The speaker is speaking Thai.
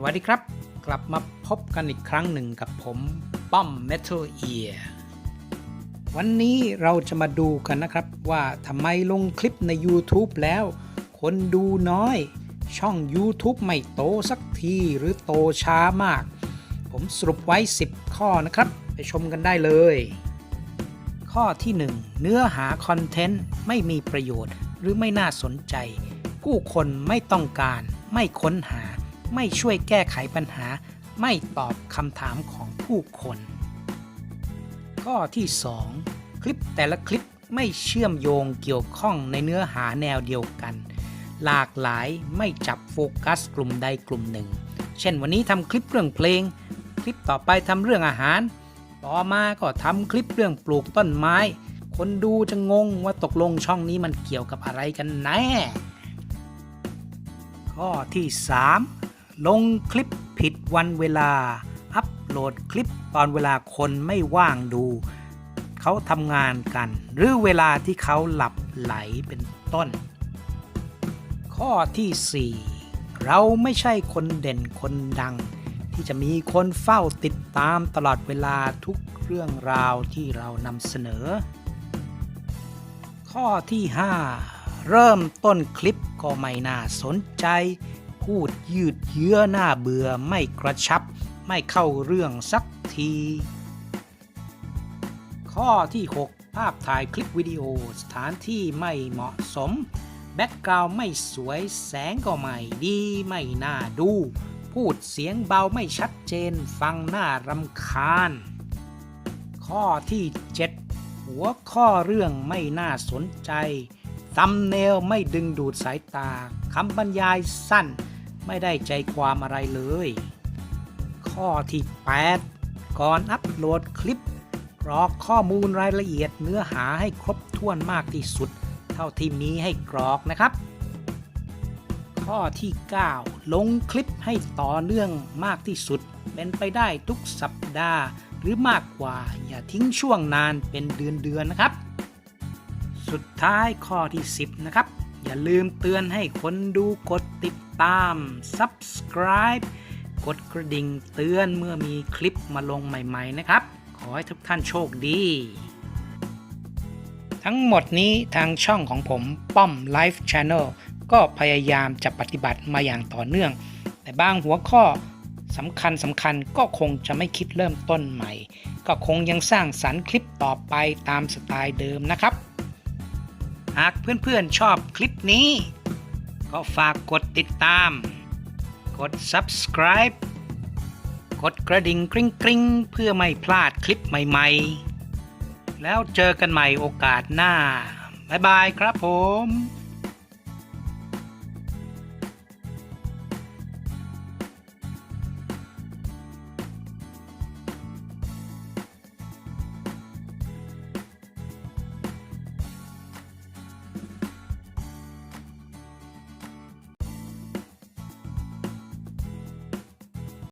สวัสดีครับ กลับมาพบกันอีกครั้งหนึ่งกับผมป้อม Metal Ear วันนี้เราจะมาดูกันนะครับว่าทำไมลงคลิปใน YouTube แล้ว คนดูน้อย ช่อง YouTube ไม่โตสักทีหรือโตช้ามาก ผมสรุปไว้ 10 ข้อนะครับ ไปชมกันได้เลย ข้อที่ 1 เนื้อหาคอนเทนต์ไม่มีประโยชน์หรือไม่น่าสนใจ ผู้คนไม่ต้องการไม่ค้นหา ไม่ช่วยแก้ไขปัญหา ไม่ตอบคำถามของผู้คน ข้อที่ 2 คลิปแต่ละคลิปไม่เชื่อมโยงเกี่ยวข้องในเนื้อหาแนวเดียวกัน หลากหลายไม่จับโฟกัสกลุ่มใดกลุ่มหนึ่ง เช่นวันนี้ทำคลิปเรื่องเพลง คลิปต่อไปทำเรื่องอาหาร ต่อมาก็ทำคลิปเรื่องปลูกต้นไม้ คนดูจะงงว่าตกลงช่องนี้มันเกี่ยวกับอะไรกันแน่ ข้อที่ 3 ลงคลิปผิดวันเวลา อัปโหลดคลิปตอนเวลาคนไม่ว่างดู เขาทำงานกัน หรือเวลาที่เขาหลับไหลเป็นต้น ข้อทีสี่ 4 เราไม่ใช่คนเด่นคนดัง ที่จะมีคนเฝ้าติดตามตลอดเวลาทุกเรื่องราวที่เรานำเสนอ ข้อที่ 5 เริ่มต้นคลิปก็ไม่น่าสนใจ พูดยืดเยื้อหน้าเบื่อไม่กระชับ ไม่เข้าเรื่องสักที ข้อที่ 6 ภาพถ่ายคลิปวิดีโอสถานที่ไม่เหมาะสม แบ็กกราวด์ไม่สวยแสงก็ไม่ดีไม่น่าดู พูดเสียงเบาไม่ชัดเจนฟังน่ารำคาญ ข้อที่ 7 หัวข้อเรื่องไม่น่าสนใจซัมเนลไม่ดึงดูดสายตา คำบรรยายสั้น ไม่ได้ใจความอะไรเลย ข้อที่ 8 ก่อนอัปโหลดคลิปกรอกข้อมูลรายละเอียดเนื้อหาให้ครบถ้วนมากที่สุด เท่าที่มีให้กรอกนะครับ ข้อที่ 9 ลงคลิปให้ต่อเนื่องมากที่สุด เป็นไปได้ทุกสัปดาห์ หรือมากกว่าอย่าทิ้งช่วงนานเป็นเดือนๆนะครับ สุดท้ายข้อที่ 10 นะครับ อย่าลืมเตือนให้คนดูกดติดตาม subscribe กดกระดิ่งเตือนเมื่อมีคลิปมาลงใหม่ ๆ นะครับ ขอให้ทุกท่านโชคดี ทั้งหมดนี้ทางช่องของผมป้อม Life Channel ก็พยายามจะปฏิบัติมาอย่างต่อเนื่อง แต่บางหัวข้อสำคัญสำคัญก็คงจะไม่คิดเริ่มต้นใหม่ ก็คงยังสร้างสรรค์คลิปต่อไปตามสไตล์เดิมนะครับ หากเพื่อนๆชอบคลิปนี้ ก็ฝากกดติดตาม กด subscribe กดกระดิ่งกริ๊งกริ๊งเพื่อไม่พลาดคลิปใหม่ๆ แล้วเจอกันใหม่โอกาสหน้า บ๊ายบายครับผม